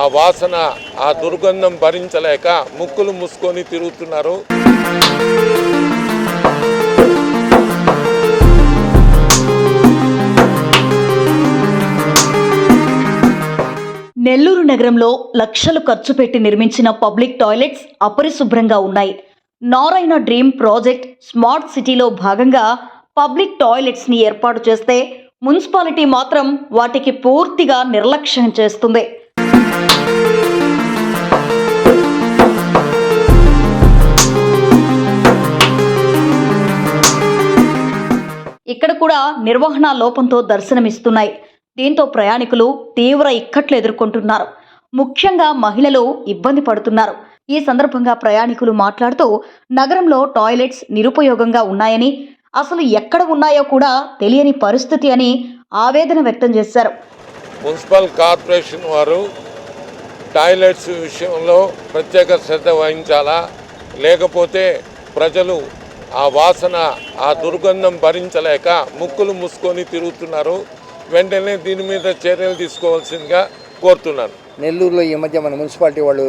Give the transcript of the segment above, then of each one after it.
ఆ వాసన ఆ దుర్గంధం భరించలేక ముక్కులు మూసుకొని తిరుగుతున్నారు. నెల్లూరు నగరంలో లక్షలు ఖర్చు పెట్టి నిర్మించిన పబ్లిక్ టాయిలెట్స్ అపరిశుభ్రంగా ఉన్నాయి. నారాయణ డ్రీమ్ ప్రాజెక్ట్ స్మార్ట్ సిటీలో భాగంగా పబ్లిక్ టాయిలెట్స్ని ఏర్పాటు చేస్తే మున్సిపాలిటీ మాత్రం వాటికి పూర్తిగా నిర్లక్ష్యం చేస్తుంది. ఇక్కడ కూడా నిర్వహణ లోపంతో దర్శనమిస్తున్నాయి. దీంతో ప్రయాణికులు తీవ్ర ఇక్కట్లు ఎదుర్కొంటున్నారు. ముఖ్యంగా మహిళలు ఇబ్బంది పడుతున్నారు. ఈ సందర్భంగా ప్రయాణికులు మాట్లాడుతూ నగరంలో టాయిలెట్స్ నిరుపయోగంగా ఉన్నాయని అసలు ఎక్కడ ఉన్నాయో కూడా తెలియని పరిస్థితి అని ఆవేదన వ్యక్తం చేశారు. మున్సిపల్ కార్పొరేషన్ వారు టాయిలెట్స్ విషయంలో ప్రత్యేక శ్రద్ధ వహించాలా? లేకపోతే ప్రజలు ఆ వాసన ఆ దుర్గంధం భరించలేక ముక్కులు మూసుకొని తిరుగుతున్నారు. వెంటనే దీని మీద చర్యలు తీసుకోవాల్సిందిగా కోరుతున్నాను. నెల్లూరులో ఈ మధ్య మన మున్సిపాలిటీ వాళ్ళు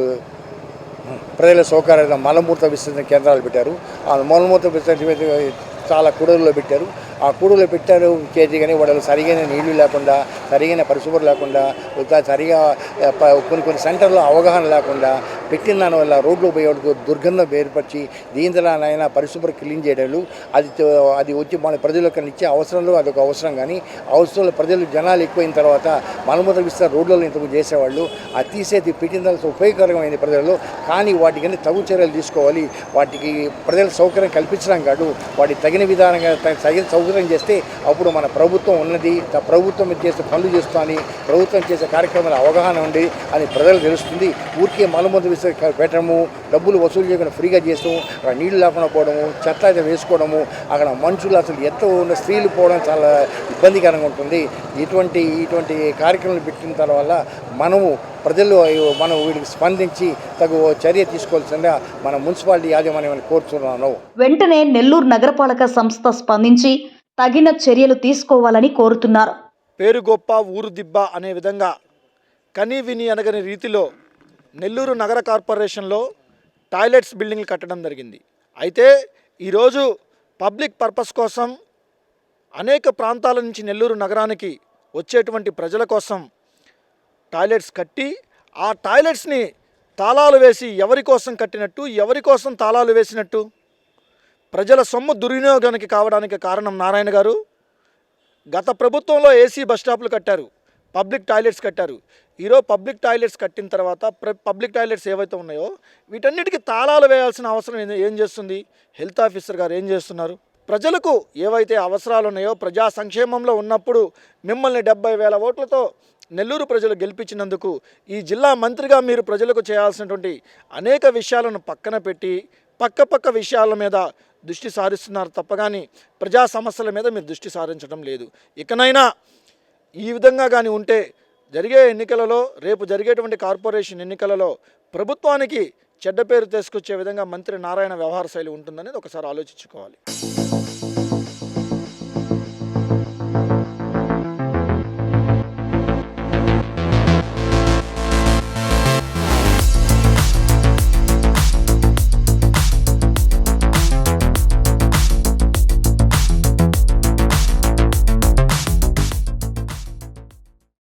ప్రజల సౌకర్యాల మలమూర్త విసర్జన కేంద్రాలు పెట్టారు. ఆ మలమూర్త విసర్జన చాలా కూడల్లో పెట్టారు. ఆ కూడలో పెట్టారు కేజీ కానీ వాళ్ళు సరిగైన నీళ్ళు లేకుండా సరిగైన పరిశుభ్రం లేకుండా సరిగా కొన్ని కొన్ని సెంటర్లో అవగాహన లేకుండా పెట్టిన దాని వల్ల రోడ్లు పోయేవాళ్ళకు దుర్గంధం ఏర్పరిచి దీని ద్వారా పరిశుభ్రం క్లీన్ చేయడాలు అది అది వచ్చి మన ప్రజలకు ఇచ్చే అవసరంలో అదొక అవసరం కానీ అవసరంలో ప్రజలు జనాలు ఎక్కువైన తర్వాత మలమూత్ర విస్తారు రోడ్లలో ఇంతకు చేసేవాళ్ళు అది తీసేది పెట్టిన తర్వాత ఉపయోగకరమైంది ప్రజల్లో. కానీ వాటికన్నీ తగు చర్యలు తీసుకోవాలి. వాటికి ప్రజల సౌకర్యం కల్పించడం కాదు. వాటికి తగిన విధానంగా తగిన సౌకర్యం చేస్తే అప్పుడు మన ప్రభుత్వం ఉన్నది. ప్రభుత్వం చేసే పనులు చేస్తామని ప్రభుత్వం చేసే కార్యక్రమాల అవగాహన ఉంది అని ప్రజలు తెలుస్తుంది. ఊరికే మలమూత్ర విసర్జన పెట్టడము డబ్బులు వసూలు చేయకుండా ఫ్రీగా చేస్తాము అక్కడ నీళ్ళు లేకుండా పోవడము చెత్త అయితే వేసుకోవడము అక్కడ మనుషులు అసలు ఎంతో ఉన్న స్త్రీలు పోవడం చాలా ఇబ్బందికరంగా ఉంటుంది. ఇటువంటి ఇటువంటి కార్యక్రమాలు పెట్టిన తర్వాత మనము ప్రజలు మనం వీటికి స్పందించి తగు చర్య తీసుకోవాల్సిందిగా మన మున్సిపాలిటీ యాజమాన్యాన్ని కోరుతున్నాను. వెంటనే నెల్లూరు నగరపాలక సంస్థ స్పందించి తగిన చర్యలు తీసుకోవాలని కోరుతున్నారు. పేరు గొప్ప ఊరు దిబ్బ అనే విధంగా కని విని అనగని రీతిలో నెల్లూరు నగర కార్పొరేషన్లో టాయిలెట్స్ బిల్డింగ్లు కట్టడం జరిగింది. అయితే ఈరోజు పబ్లిక్ పర్పస్ కోసం అనేక ప్రాంతాల నుంచి నెల్లూరు నగరానికి వచ్చేటువంటి ప్రజల కోసం టాయిలెట్స్ కట్టి ఆ టాయిలెట్స్ని తాళాలు వేసి ఎవరి కోసం కట్టినట్టు ఎవరి కోసం తాళాలు వేసినట్టు ప్రజల సొమ్ము దుర్వినియోగానికి కావడానికి కారణం నారాయణ గారు. గత ప్రభుత్వంలో ఏసీ బస్ స్టాప్లు కట్టారు. పబ్లిక్ టాయిలెట్స్ కట్టారు. ఈరోజు పబ్లిక్ టాయిలెట్స్ కట్టిన తర్వాత పబ్లిక్ టాయిలెట్స్ ఏవైతే ఉన్నాయో వీటన్నిటికీ తాళాలు వేయాల్సిన అవసరం ఏం చేస్తుంది? హెల్త్ ఆఫీసర్ గారు ఏం చేస్తున్నారు? ప్రజలకు ఏవైతే అవసరాలు ఉన్నాయో ప్రజా సంక్షేమంలో ఉన్నప్పుడు మిమ్మల్ని డెబ్బై వేల ఓట్లతో నెల్లూరు ప్రజలు గెలిపించినందుకు ఈ జిల్లా మంత్రిగా మీరు ప్రజలకు చేయాల్సినటువంటి అనేక విషయాలను పక్కన పెట్టి పక్క పక్క విషయాల మీద దృష్టి సారిస్తున్నారు తప్ప కానీ ప్రజా సమస్యల మీద మీరు దృష్టి సారించడం లేదు. ఇకనైనా ఈ విధంగా కానీ ఉంటే జరిగే ఎన్నికలలో రేపు జరిగేటువంటి కార్పొరేషన్ ఎన్నికలలో ప్రభుత్వానికి చెడ్డ పేరు తీసుకొచ్చే విధంగా మంత్రి నారాయణ వ్యవహార శైలి ఉంటుందనేది ఒకసారి ఆలోచించుకోవాలి.